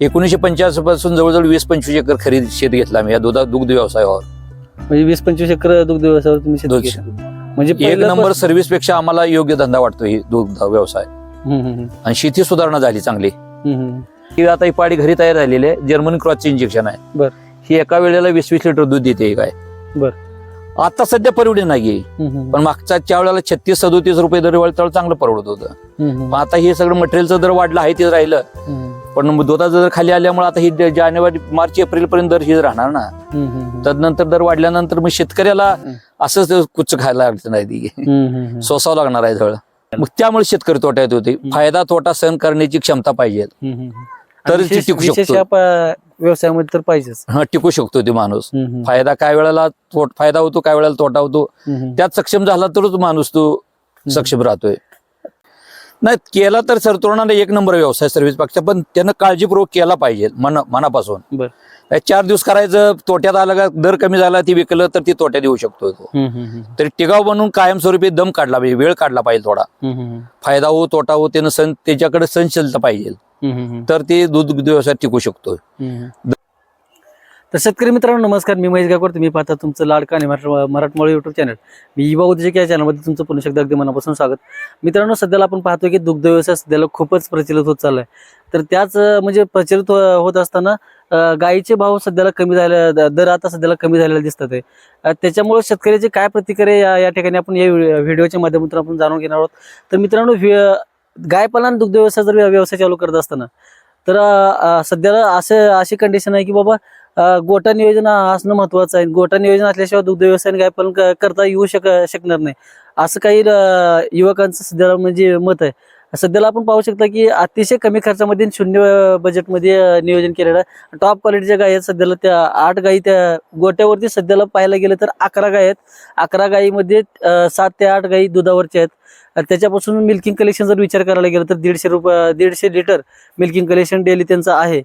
एकोणीशे पंच्याऐंशी पासून जवळजवळ वीस पंचवीस एकर खरेदी शेत घेतला आम्ही. या दुधा दुग्ध व्यवसायावर म्हणजे वीस पंचवीस एकर दुग्ध व्यवसायावर तुम्ही शेती. म्हणजे एक नंबर सर्व्हिसपेक्षा आम्हाला योग्य धंदा वाटतो ही दुग्ध व्यवसाय. हम्म, हम्म, आणि शेती सुधारणा झाली चांगली. हम्म, हम्म. ही आता ही पाडी घरी तयार झालेली आहे. जर्मन क्रॉसचे इंजेक्शन आहे. बर. ही एका वेळेला वीस वीस लिटर दूध देते ही गाय. बर. आता सध्या परवडी नाही हम्म, हम्म, पण मागच्या त्या वेळेला छत्तीस सदोतीस रुपये दर वेळ चांगलं परवडत होतं. हम्म, हम्म, पण आता हे सगळं मटेरियलचं दर वाढलं आहे तेच राहिलं. हम्म, पण दुधाचा दर खाली आल्यामुळे आता ही जानेवारी मार्च एप्रिल पर्यंत दर हेच राहणार ना. तदनंतर दर वाढल्यानंतर मग शेतकऱ्याला. असंच कुच खायला अडचण आहे. सोसावं लागणार आहे जवळ मग त्यामुळे शेतकरी तोट्यात होते. फायदा तोटा सहन करण्याची क्षमता पाहिजे. तर टिकू शकतो. व्यवसायामध्ये तर पाहिजेच. हा टिकू शकतो ते माणूस. फायदा काय वेळेला फायदा होतो काय वेळेला तोटा होतो. त्यात सक्षम झाला तरच माणूस तो सक्षम राहतोय. नाही केला तर सर तरुणाला एक नंबर व्यवसाय सर्व्हिसपेक्षा पण त्यानं काळजीपूर्वक केला पाहिजे मन मनापासून. बर. चार दिवस करायचं तोट्यात आलं का दर कमी झाला ती विकलं तर ती तोट्यात येऊ शकतो. तरी टिकाव बनवून कायमस्वरूपी दम काढला पाहिजे वेळ काढला पाहिजे थोडा. फायदा हो तोटा हो त्यानं त्याच्याकडे सहनशीलता पाहिजे. तर ते दूध व्यवसाय टिकू शकतो. तर शेतकरी मित्रांनो नमस्कार. मी महेश गायकवाड. तुम्ही पाहता तुमचं लाडका आणि मराठ मराठमोळी युट्यूब चॅनल मी युवा उद्योजक या चॅनलमध्ये तुमचं पुन्हा एकदा अगदी मनापासून स्वागत. मित्रांनो सध्याला आपण पाहतो की दुग्ध व्यवसाय सध्याला खूपच प्रचलित होत चाललाय. तर त्याच म्हणजे प्रचलित हो-, होत असताना गायीचे गाईचे भाव सध्याला कमी झाले दर आता सध्याला कमी झालेला दिसतात आहे. त्याच्यामुळे शेतकऱ्याची काय प्रतिक्रिया या- या ठिकाणी आपण या व्हिडिओच्या माध्यमातून आपण जाणून घेणार आहोत. तर मित्रांनो गायपालन दुग्ध व्यवसाय जर व्यवसाय चालू करत असताना तर सध्याला असं अशी कंडिशन आहे की बाबा गोटा नियोजन असणं महत्वाचं आहे. गोटा नियोजन असल्याशिवाय दुग्ध व्यवसाय आणि गायपालन करता येऊ शक शकणार नाही. असं काही युवकांचं सध्याला म्हणजे मत आहे. सध्याला आपण पाहू शकता की अतिशय कमी खर्चामध्ये शून्य बजेटमध्ये नियोजन केलेलं आहे टॉप क्वालिटीच्या गायी आहेत सध्याला त्या आठ गायी त्या गोट्यावरती सध्याला पाहायला गेलं तर अकरा गायी आहेत. अकरा गायीमध्ये सात ते आठ गायी दुधावरच्या आहेत. त्याच्यापासून मिल्किंग कलेक्शन जर विचार करायला गेलं तर दीडशे रुपये दीडशे लिटर मिल्किंग कलेक्शन डेली त्यांचं आहे.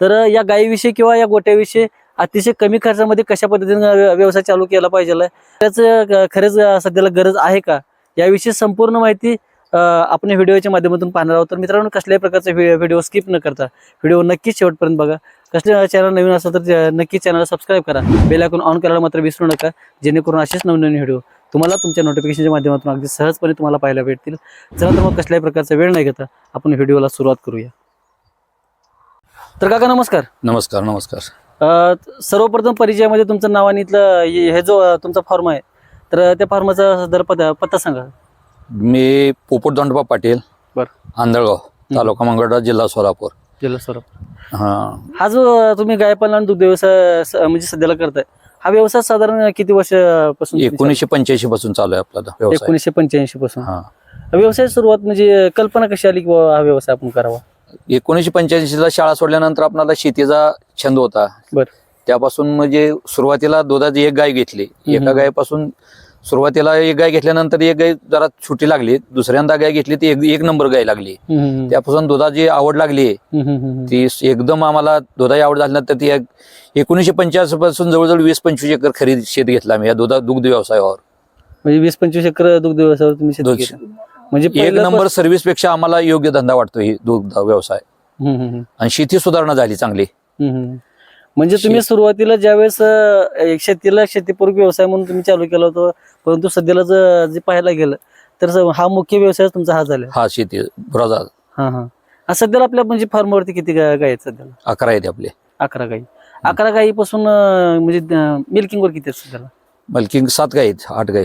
तर या गायीविषयी किंवा या गोट्याविषयी अतिशय कमी खर्चामध्ये कशा पद्धतीने व्यवसाय चालू केला पाहिजे? त्याच खरंच सध्याला गरज आहे का? याविषयी संपूर्ण माहिती आपण व्हिडिओच्या माध्यमातून पाहणार आहोत. तर मित्रांनो कसल्याही प्रकारचा व्हिडिओ स्किप न करता व्हिडिओ नक्कीच शेवटपर्यंत बघा. कसले चॅनल नवीन असेल तर नक्कीच चॅनल सबस्क्राईब करा. बेल आयकॉन ऑन करायला मात्र विसरू नका. जेणेकरून असेच नवनवीन व्हिडिओ तुम्हाला तुमच्या नोटिफिकेशनच्या माध्यमातून अगदी सहजपणे तुम्हाला पाहायला भेटतील. चला तर मग कसल्याही प्रकारचा वेळ नाही घेता आपण व्हिडिओला सुरुवात करूया. तर काका नमस्कार. नमस्कार नमस्कार. अ, सर्वप्रथम परिचयामध्ये तुमचं नाव आणि इथलं हे हे जो अ, तुमचा फॉर्म आहे तर त्या फॉर्माचा जर पत्ता पत्ता सांगा. मी पोपट दंडोबा पाटील बर. आंधळगाव तालुका मंगळवेढा जिल्हा सोलापूर. जिल्हा सर हा. हा जो अ, तुम्ही गायपालन आणि दुग्ध व्यवसाय स- म्हणजे सध्याला करताय हा व्यवसाय साधारण किती वर्षापासून एकोणीसशे पंच्याऐंशी पासून चालू आहे आपला व्यवसाय. एकोणीसशे पंच्याऐंशी पासून. हा. हा व्यवसाय सुरुवात म्हणजे कल्पना कशी आली की बुवा हा व्यवसाय आपण करावा? एकोणीसशे पंच्याऐंशी ला शाळा सोडल्यानंतर आपल्याला शेतीचा छंद होता. त्यापासून म्हणजे सुरुवातीला दुधाची एक गाय घेतली. एका. गायपासून सुरुवातीला एक गाय घेतल्यानंतर एक गाय जरा छोटी लागली. दुसऱ्यांदा गाय घेतली ती एक एक नंबर गाय लागली. त्यापासून दुधाची आवड लागली. ती एकदम आम्हाला दुधाची आवड झाल्यानंतर ती एक- एकोणीसशे पंच्याऐंशी पासून जवळजवळ वीस पंचवीस एकर खरेदी शेत घेतला आम्ही. या दुधा दुग्ध व्यवसायावर. म्हणजे वीस पंचवीस एकर दुग्ध व्यवसायावर तुम्ही. म्हणजे एक नंबर सर्व्हिसपेक्षा आम्हाला योग्य धंदा वाटतो ही दुग्ध व्यवसाय. आणि शेती सुधारणा झाली चांगली. हम्म. म्हणजे तुम्ही सुरुवातीला ज्यावेळेस शेतीला शेतीपूरक व्यवसाय म्हणून तुम्ही चालू केला होता परंतु सध्याला ज- जे पाहायला गेलं तर हा मुख्य व्यवसाय तुमचा हा झाला. हा शेती हा हा. सध्याला आपल्या म्हणजे फार्मवरती किती गाय आहेत सध्याला? अकरा आहेत आपले. अकरा गाई. अकरा गायीपासून म्हणजे मिल्किंगवर किती आहेत सध्याला? बल्कि सात गाय आहेत आठ गाय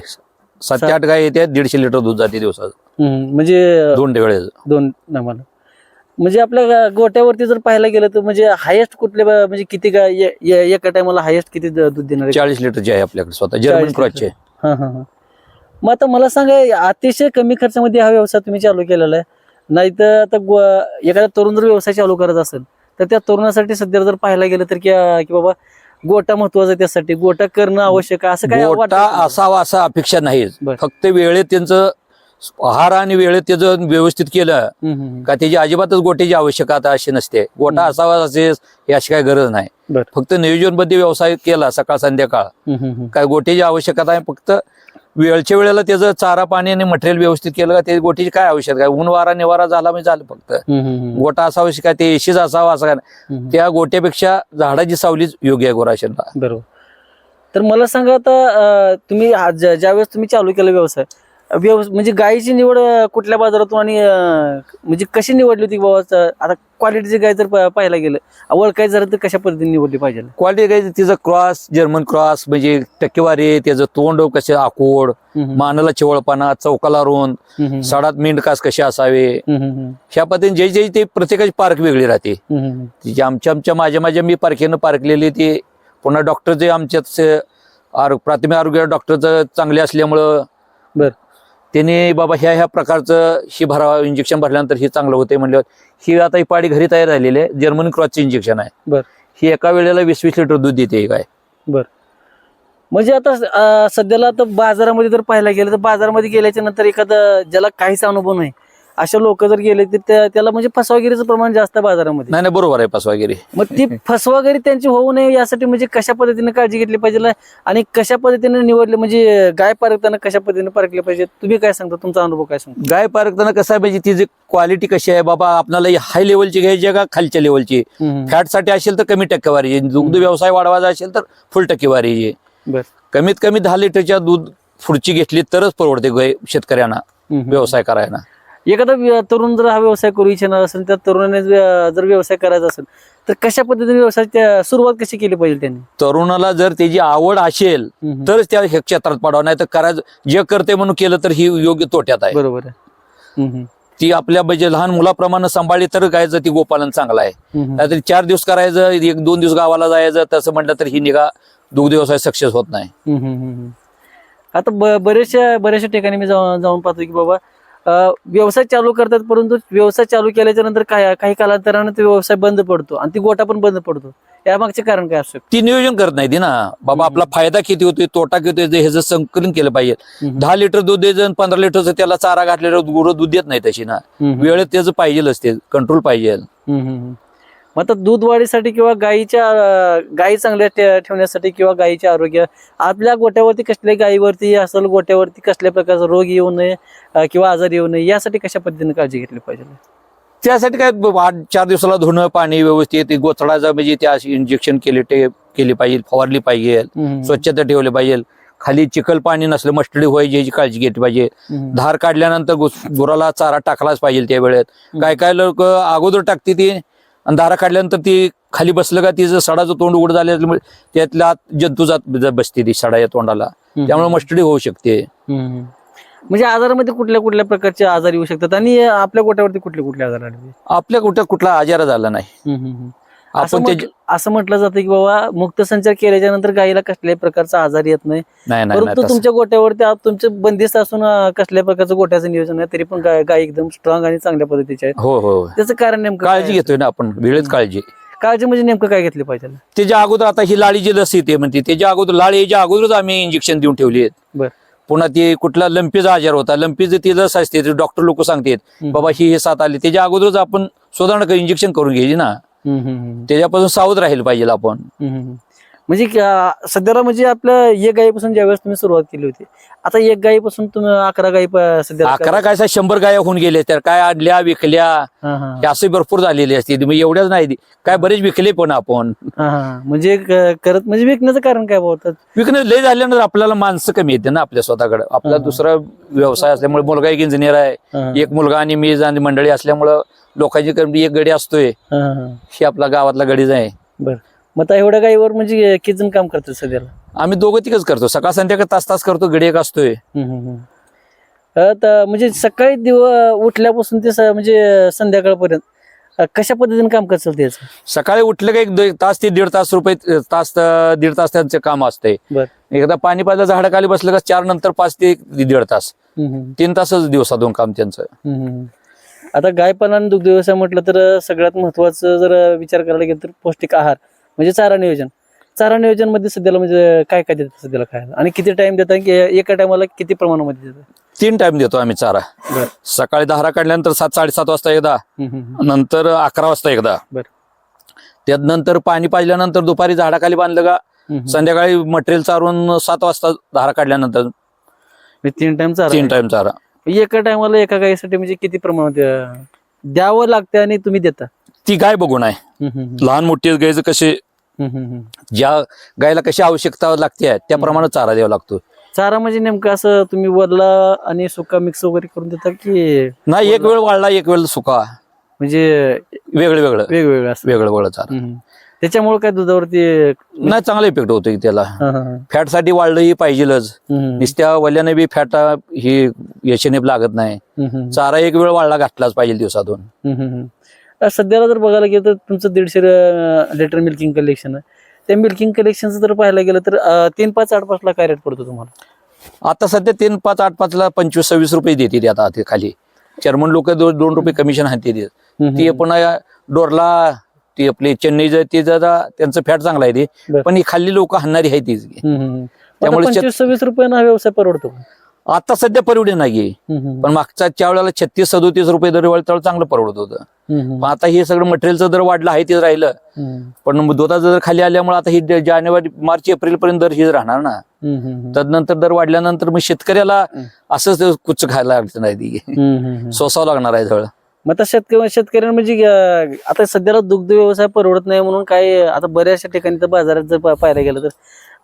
सात ते. आठ गाय येतात दीडशे लिटर दूध जाते दिवसात हम्म, म्हणजे दोन वेळेस दोन म्हणजे आपल्या गोट्यावरती जर पाहायला गेलं तर म्हणजे हायेस्ट कुठले ब- म्हणजे किती गाय ए- ए- एका टायमाला हायेस्ट किती द- दूध देणार? चाळीस लिटरचे आहे आपल्याकडे स्वतः 40 जर्मन लिटर. क्रॉसचे हा हा हा मग आता मला सांगा अतिशय कमी खर्चामध्ये हा व्यवसाय तुम्ही चालू केलेला आहे नाही तर आता गो- एखादा तरुण जर व्यवसाय चालू करत असेल तर त्या तरुणासाठी सध्या जर पाहायला गेलं तर की की बाबा गोटा महत्त्वाचा त्यासाठी गोटा करणं आवश्यक आहे असं काय गोटा वाटतं? असावा असा अपेक्षा नाही बर. फक्त वेळेत त्यांचं आहार आणि वेळेत त्याचं व्यवस्थित केलं हम्म, हम्म, हम्म. का त्याची अजिबातच गोट्याची आवश्यकता अशी नसते गोटा. असावा असे हे अशी काही गरज नाही बर. फक्त नियोजनबद्ध व्यवसाय केला सकाळ संध्याकाळ हम्म, हम्म, हम्म. काय गोट्याची आवश्यकता आहे फक्त वेळच्या वेळेला त्याचं चारा पाणी आणि मटेरियल व्यवस्थित केलं का ते गोटीची काय आवश्यक काय ऊन वारा निवारा झाला म्हणजे झालं फक्त. गोटा असावा काय ते एशीच असावा असं काय. त्या गोट्यापेक्षा झाडाची सावलीच योग्य आहे गोराशनला बरोबर. तर मला सांगा आता तुम्ही आज ज्या- ज्यावेळेस तुम्ही चालू केला व्यवसाय व्यवस म्हणजे गायीची निवड कुठल्या बाजारातून आणि म्हणजे कशी निवडली होती बाबा आता क्वालिटीची गाय जर पाहायला गेलं ओळखायचं झालं तर कशा पद्धतीने निवडली पाहिजे क्वालिटी काय तिचं क्रॉस जर्मन क्रॉस म्हणजे टक्केवारी त्याचं तोंड कसे आकोड मानाला चिवळपणा चौकाला हम्म, सडात मेंढकास कसे असावे? ह्या पद्धतीने जे जे ते प्रत्येकाची पार्क वेगळी राहते. आमच्या आमच्या माझ्या माझ्या मी पारखेनं पारखलेली ती पुन्हा डॉक्टर जे आमच्यात आरो- प्राथमिक आरोग्य डॉक्टरचं चांगले असल्यामुळं बर. त्यांनी बाबा ह्या ह्या प्रकारचं ही भरा इंजेक्शन भरल्यानंतर हे चांगलं होते म्हणल्यावर ही आता ही पाडी घरी तयार झालेली आहे जर्मन क्रॉसचे इंजेक्शन आहे. बर. ही एका वेळेला वीस वीस लिटर दूध देते ही गाय म्हणजे आता सध्याला आता बाजारामध्ये जर पाहायला गेलं तर बाजारामध्ये गेल्याच्यानंतर एखादं ज्याला काहीच अनुभव नाही अशा लोक जर गेले तर त्या- त्याला म्हणजे फसवागिरीचं प्रमाण जास्त आहे बाजारामध्ये. नाही नाही बरोबर आहे पास वगैरे मग ती फसवागिरी त्यांची होऊ नये यासाठी म्हणजे कशा पद्धतीने काळजी घेतली पाहिजे आणि कशा पद्धतीने निवडले म्हणजे गाय पारखताना कशा पद्धतीने पारखले पाहिजे? तुम्ही काय सांगता? तुमचा अनुभव काय सांगता? गाय पारखताना कसं आहे म्हणजे तिची क्वालिटी कशी आहे बाबा आपल्याला हाय लेवलची घ्यायची आहे का खालच्या लेवलची फॅटसाठी असेल तर कमी टक्केवारी दुग्ध व्यवसाय वाढवायचा असेल तर फुल टक्केवारी बर. कमीत कमी दहा लिटरच्या दूध पुढची घेतली तरच परवडते गाय शेतकऱ्यांना. व्यवसाय करायला. एखादा तरुण जर हा व्यवसाय करू इच्छिणार असेल त्या तरुणाने जर व्यवसाय करायचा असेल तर कशा पद्धतीने व्यवसाय त्या- सुरुवात कशी केली पाहिजे त्यांनी तरुणाला जर त्याची आवड असेल. तरच त्या क्षेत्रात पडावं नाही तर करायचं जे करते म्हणून केलं तर ही योग्य तोट्यात आहे बरोबर आहे ती आपल्या म्हणजे लहान मुलाप्रमाणे सांभाळली तर गायचं ती गोपालन चांगलं आहे. नाहीतर चार दिवस करायचं एक दोन दिवस गावाला जायचं तसं म्हटलं तर ही निघा दुग्ध व्यवसाय सक्सेस होत नाही. आता बरेचशा बऱ्याचशा ठिकाणी मी जाऊन जाऊन पाहतो की बाबा व्यवसाय चालू करतात परंतु व्यवसाय चालू केल्याच्यानंतर काही काही कालांतराने तो व्यवसाय बंद पडतो आणि ती गोटा पण बंद पडतो. यामागचे कारण काय असू ती नियोजन करत नाही ती ना. बाबा आपला फायदा किती होतोय तोटा किती होतोय ह्याचं संकलन केलं पाहिजे. दहा लिटर दूध आणि पंधरा लिटरचं त्याला चारा घातलेलं गुरं दूध देत नाही तशी ना. वेळेत त्याचं पाहिजेलच ते कंट्रोल पाहिजे. मग दूध वाढीसाठी किंवा गायीच्या गायी चांगल्या ठेवण्यासाठी किंवा गायीचे आरोग्य आपल्या गोट्यावरती कसल्या गायीवरती असेल गोट्यावरती कसल्या प्रकारचा रोग येऊ नये किंवा आजार येऊ नये यासाठी कशा पद्धतीने काळजी घेतली पाहिजे? त्यासाठी काय आठ चार दिवसाला धुणं पाणी व्यवस्थित ते गोचडायचं म्हणजे त्या इंजेक्शन केले ते केली पाहिजे फवारली पाहिजे. स्वच्छता ठेवली पाहिजे. खाली चिखल पाणी नसलं मस्टडी व्हायची याची काळजी घेतली पाहिजे. धार काढल्यानंतर गुराला चारा टाकलाच पाहिजे त्या वेळेत. काय काय लोक अगोदर टाकते ती आणि धारा काढल्यानंतर ती खाली बसलं का तिचं सडाचं तोंड उघड झालं असल्यामुळे त्यातल्या जंतू जात बसते ती सडा या तोंडाला. त्यामुळे मस्टडी होऊ शकते. म्हणजे आजारामध्ये कुठल्या कुठल्या प्रकारचे आजार येऊ शकतात? आणि आपल्या गोट्यावरती कुठले कुठले आजार आपल्या कुठं कुठला आजार झाला नाही. असं आपण ते म्हटलं- असं म्हटलं जातं की बाबा मुक्त संचार केल्याच्यानंतर गायीला कसल्याही प्रकारचा आजार येत नाही परंतु. तुमच्या गोट्यावरती तुमचं बंदिस्त असून कसल्या प्रकारचं गोट्याचं नियोजन आहे तरी पण गाय एकदम स्ट्रॉंग आणि चांगल्या पद्धतीचे आहे हो हो त्याचं कारण नेमकं काळजी? घेतोय ना आपण वेळेत काळजी काळजी म्हणजे नेमकं काय घेतली पाहिजे त्याच्या अगोदर आता ही लाळीची लस येते म्हणते त्याच्या अगोदर लाळ याच्या अगोदरच आम्ही इंजेक्शन देऊन ठेवली बर. पुन्हा ते कुठला लंपीचा आजार होता लंपीचं ती लस असते डॉक्टर लोक सांगतात. बाबा ही हे साथ आली त्याच्या अगोदरच आपण सुधारणा इंजेक्शन करून घ्यायची ना त्याच्यापासून सावध राहील पाहिजे आपण. म्हणजे सध्याला म्हणजे आपल्या एक गायीपासून ज्यावेळेस तुम्ही सुरुवात केली होती आता एक गायीपासून तुम्ही अकरा गायी सध्या अकरा काय शंभर गाया होऊन गेले तर काय आणल्या विकल्या? हा, असे भरपूर झालेले असते. मग एवढ्याच नाही काय बरेच विकले पण आपण. म्हणजे करत म्हणजे विकण्याचं कारण काय बोलतात विकणे लय झाल्यानंतर आपल्याला माणसं कमी येते ना आपल्या स्वतःकडे. आपला. दुसरा व्यवसाय असल्यामुळे मुलगा एक इंजिनियर आहे एक मुलगा आणि मी आणि मंडळी असल्यामुळं लोकांची कमी एक गडी असतोय. ही आपला गावातला गडीच आहे. बर. मग आता एवढ्या गायीवर म्हणजे किती जण काम करतात सध्याला? आम्ही दोघं तिकच करतो. सकाळ संध्याकाळ तास तास करतो गडी एक असतोय. हम्म, हम्म, हम्म. अं, तर म्हणजे सकाळी दिव उठल्यापासून ते स- म्हणजे संध्याकाळपर्यंत अं, कशा पद्धतीने काम करत चालते याचं? सकाळी उठलं का एक दो- तास ते दीड तास रुपये तास त- दीड तास त्यांचे काम असते बर. एकदा पाणी पाजलं झाडाखाली बसलं का चार नंतर पाच ते दीड तास. हम्म, हम्म, तीन तासच दिवसातून काम त्यांचं. हम्म, हम्म. आता गायपालन दुग्ध व्यवसाय म्हटलं तर सगळ्यात महत्वाचं जर विचार करायला गेलं तर पौष्टिक आहार. म्हणजे चारा नियोजन. चारा नियोजनमध्ये सध्याला म्हणजे काय काय देतात सध्याला खायला? आणि किती टाइम देतात की एका टायमाला किती प्रमाणामध्ये देतात? तीन टाइम देतो आम्ही चारा. बर. सकाळी दहा काढल्यानंतर सात साडेसात वाजता एकदा. हम्म, हम्म, नंतर अकरा वाजता एकदा. बर. त्यात नंतर पाणी पाजल्यानंतर दुपारी झाडाखाली बांधलं का हम्म, हम्म. संध्याकाळी मटेरियल चारून सात वाजता धारा काढल्यानंतर म्हणजे तीन टाइम चारा तीन टाइम चारा. एका टायमाला एका गायीसाठी म्हणजे किती प्रमाणात अं, द्यावं लागतं आणि तुम्ही देता? ती गाय बघून आहे. लहान मोठी गायचं कसे. ज्या गायला कशी आवश्यकता लागते त्याप्रमाणे चारा द्यावा लागतो. चारा म्हणजे नेमकं असं तुम्ही वरला आणि सुका मिक्स वगैरे करून देता की नाही एक वेळ वाळला एक वेळ सुका. म्हणजे वेगळं वेगळं. वेगवेगळं वेगळं वेगळं चारा. त्याच्यामुळे काय दुधावरती नाही चांगला इफेक्ट होतो त्याला. फॅटसाठी वाढलंही पाहिजेलच. नुसत्या वल्याने बी फॅट ही यशनेप लागत नाही. चारा एक वेळ वाळला घातलाच पाहिजे दिवसातून. सध्याला जर बघायला गेलं तर तुमचं दीडशे लिटर मिल्किंग कलेक्शन आहे. त्या मिल्किंग कलेक्शनचं जर पाहायला गेलं तर तीन पाच आठ पाच ला काय रेट पडतो तुम्हाला? आता सध्या तीन पाच आठ पाच ला पंचवीस सव्वीस रुपये देते ते आता ते खाली. चेअरमन लोक दोन दोन रुपये कमिशन हाती देत ती पुन्हा डोरला ती आपली चेन्नई ते जरा त्यांचं फॅट चांगलं आहे ते. पण ही खाल्ली लोक हाणणारी आहे तीच. त्यामुळे सव्वीस रुपयानं हा व्यवसाय परवडतो? आता सध्या परवडे नाही पण मागच्या त्या वेळेला छत्तीस सदोतीस रुपये दर वेळ त्यावेळेला चांगलं परवडत होतं. पण आता हे सगळं मटेरियलचं दर वाढलं आहे तेच राहिलं. पण दुधाचा दर खाली आल्यामुळे आता ही जानेवारी मार्च एप्रिल पर्यंत दर हेच राहणार ना. तदनंतर दर वाढल्यानंतर मग शेतकऱ्याला. असंच कुच खायला हम्म. सोसावं लागणार आहे सगळं मग आता शेतकरी शेतकऱ्यांना म्हणजे आता सध्याला दुग्ध व्यवसाय परवडत नाही म्हणून काय आता बऱ्याचशा ठिकाणी तर बाजारात जर पाहायला गेलं तर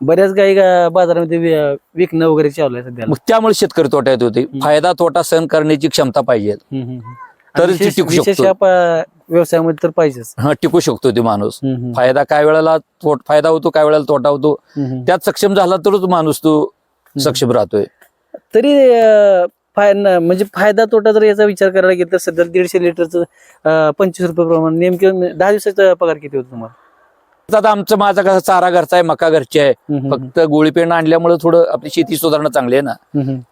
बऱ्याच गाई बाजारामध्ये वि- विकणं वगैरे चालू आहे सध्याला. मग त्यामुळे शेतकरी तोट्यात होते. फायदा तोटा सहन करण्याची क्षमता पाहिजे. हम्म, हम्म, हम्म. तर आणि ते विशेष- टिकू विशेष शकतो. या पा- व्यवसायामध्ये तर पाहिजेच. हा टिकू शकतो ते माणूस. हम्म, हम्म, फायदा काय वेळेला तोट फायदा होतो काय वेळेला तोटा होतो. हम्म, हम्म. त्यात सक्षम झाला तरच माणूस तो सक्षम राहतोय. तरी अं, फाय न- म्हणजे फायदा तोटा जर याचा विचार करायला गेला तर सध्या दीडशे लिटरचं अं, पंचवीस रुपये प्रमाण नेमके दहा दिवसाचा पगार किती होतो तुम्हाला? आता आमचं माझा कसा चारा घरचा आहे मका घरची आहे. फक्त गोळी पेंड आणल्यामुळे थोडं आपली शेती सुधारणं चांगली आहे ना.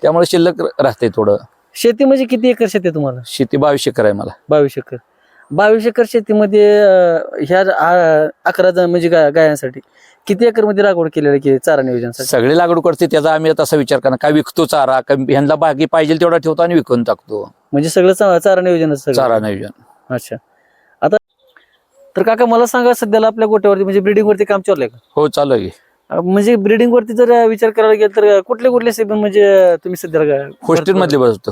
त्यामुळे शिल्लक राहते थोडं. शेती म्हणजे किती एकर शेती आहे तुम्हाला? शेती बावीस एकर आहे मला. बावीस एकर. बावीस एकर शेतीमध्ये ह्या अकरा जण म्हणजे गायांसाठी किती एकरमध्ये लागवड केलेली की चारा नियोजनासाठी? सगळे लागवड करते त्याचा आम्ही तसा विचार करणार. काय विकतो चारा? ह्यांना बाकी पाहिजे तेवढा ठेवतो आणि विकून टाकतो. म्हणजे सगळं चारा नियोजन चारा नियोजन. अच्छा. तर काका मला सांगा सध्याला आपल्या गोट्यावरती म्हणजे ब्रिडिंग वरती काम चालू आहे का? हो चालू आहे. अं, म्हणजे ब्रिडिंग वरती जर विचार करायला गेलं तर कुठले कुठले सेबन म्हणजे तुम्ही सध्या हॉस्टेल मधले बसतो.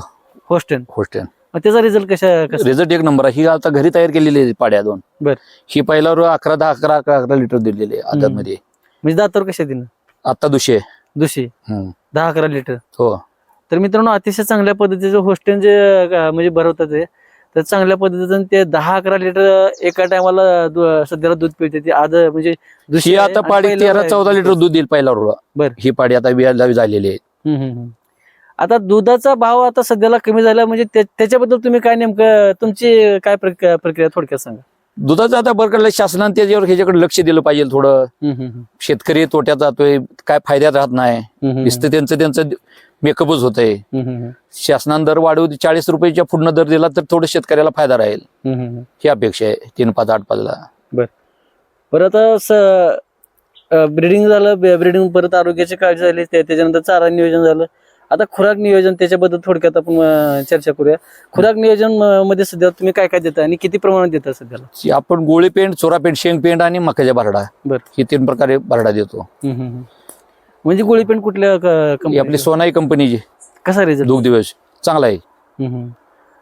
हॉस्टेल हॉस्टेल त्याचा रिझल्ट कशा कसा? रिझल्ट एक नंबर आहे. ही आता घरी तयार केलेली आहे पाड्या दोन. बर. ही पहिला रो अकरा दहा अकरा अकरा अकरा लिटर दिलेली आहे आदत मध्ये म्हणजे दातावर कशा दिन आता दुशे दुशी हम्म. दहा अकरा लिटर. हो. तर मित्रांनो अतिशय चांगल्या पद्धतीचं हॉस्टेल जे अं, म्हणजे भरवतात ते तर चांगल्या पद्धतीचं ते दहा अकरा लिटर एका टायमाला सध्याला दूध पिळते ती आज म्हणजे दुसरी ही आता पाडी तेरा. चौदा लिटर दूध देईल पहिला रो बर. ही पाडी आता बियाला झालेली आहे. आता दुधाचा भाव आता सध्याला कमी झाला म्हणजे त्या- त्याच्याबद्दल तुम्ही काय नेमकं तुमची काय प्रक- प्रक्रिया थोडक्यात सांगा दुधाचं आता बरकडलं शासनाने त्याच्यावर ह्याच्याकडे लक्ष दिलं पाहिजे थोडं. शेतकरी तोट्यात जातोय काय फायद्यात राहत नाही त्यांचं त्यांचं मेकअपच होत आहे शासनाने दर वाढवू चाळीस रुपयाच्या पूर्ण दर दिला तर थोडं शेतकऱ्याला फायदा राहील. ही अपेक्षा आहे तीन पाच आठ पाचला परत ब्रिडिंग झालं ब्रिडिंग परत आरोग्याची काळजी झाली त्या- त्याच्यानंतर चारा नियोजन झालं. आता खुराक नियोजन त्याच्याबद्दल थोडक्यात आपण चर्चा करूया. खुराक नियोजनमध्ये सध्या तुम्ही काय काय देता आणि किती प्रमाणात देता सध्याला? आपण गोळी पेंट चोरा पेंट शेंग पेंट आणि मकाच्या भरडा. बर. ही तीन प्रकारे भरडा देतो. म्हणजे गोळीपेंट कुठल्या क- ही company आपली? सोनाई कंपनीची कसा रिझल्ट दुग्ध दिवस. चांगला आहे.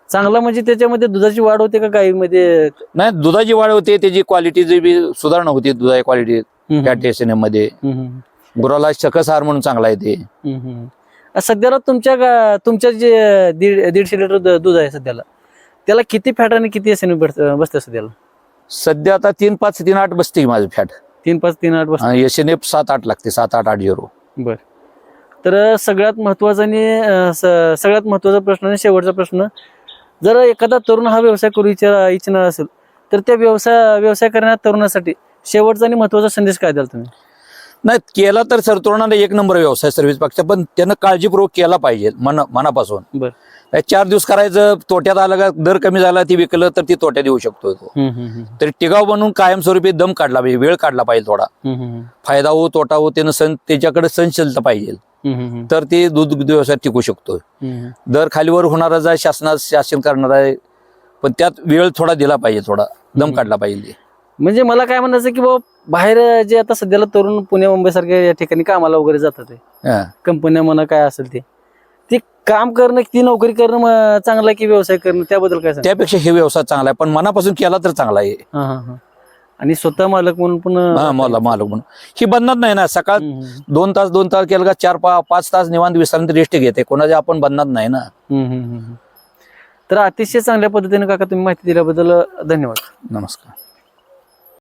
चांगला म्हणजे त्याच्यामध्ये दुधाची वाढ होते का गाईमध्ये नाही दुधाची वाढ होते त्याची क्वालिटी बी सुधारणा होती दुधाची क्वालिटी हम्म, फॅटमध्ये. हम्म. गुराला शकस हार म्हणून चांगला आहे ते. हम्म, हम्म. आ, सध्याला तुमच्या गा- तुमच्या जे दीड दीडशे लिटर द- दूध आहे सध्याला त्याला किती फॅट आणि किती एस बसतं सध्याला? सध्या आता तीन पाच तीन आठ बसते माझं फॅट तीन पाच तीन आठ बसतं एसएनएफ सात आठ लागते सात आठ आठ झिरो. बर. तर सगळ्यात महत्त्वाचा आणि अ, स- सगळ्यात महत्त्वाचा प्रश्न आणि शेवटचा प्रश्न जर एखादा तरुण हा व्यवसाय करू इच्छा इच्छिणार असेल तर त्या व्यवसाय व्यवसाय करण्यात तरुणासाठी शेवटचा आणि महत्त्वाचा संदेश काय द्याल तुम्ही? नाही केला तर सर तरुणाला एक नंबर व्यवसाय सर्व्हिस पक्षा पण त्यानं काळजीपूर्वक केला पाहिजे मन मनापासून. बर. चार दिवस करायचं तोट्यात आलं का दर कमी झाला ती विकलं तर ती तोट्यात येऊ शकतो. तरी टिकाव बनवून कायमस्वरूपी दम काढला पाहिजे वेळ काढला पाहिजे थोडा. फायदा हो तोटा हो त्यानं सण त्याच्याकडे सहनशीलता पाहिजे. तर ते दूध दूध व्यवसाय टिकू शकतो. दर खालीवर होणारा जा शासनात शासन करणार आहे पण त्यात वेळ थोडा दिला पाहिजे थोडा. दम. काढला पाहिजे. म्हणजे मला काय म्हणायचं की बाबा बाहेर जे आता सध्याला तरुण पुणे मुंबई सारख्या या ठिकाणी कामाला वगैरे जातात. कंपन्या म्हणा काय असेल ते. काम करणं ती नोकरी करणं म- चांगलं आहे की व्यवसाय करणं? त्याबद्दल काय सांग त्यापेक्षा हे व्यवसाय चांगला आहे पण मनापासून केला तर चांगला आहे. हा हा हा. आणि स्वतः मालक म्हणून पण हा मला मालक म्हणून. ही बंधनात नाही ना सकाळ हम्म, दोन तास दोन तास केलं का चार पा पाच तास निवांत विश्रांती रेस्ट घेते. कोणाच्या आपण बंधनात नाही ना. हम्म, हम्म, हम्म. तर अतिशय चांगल्या पद्धतीने काका तुम्ही माहिती दिल्याबद्दल धन्यवाद. नमस्कार.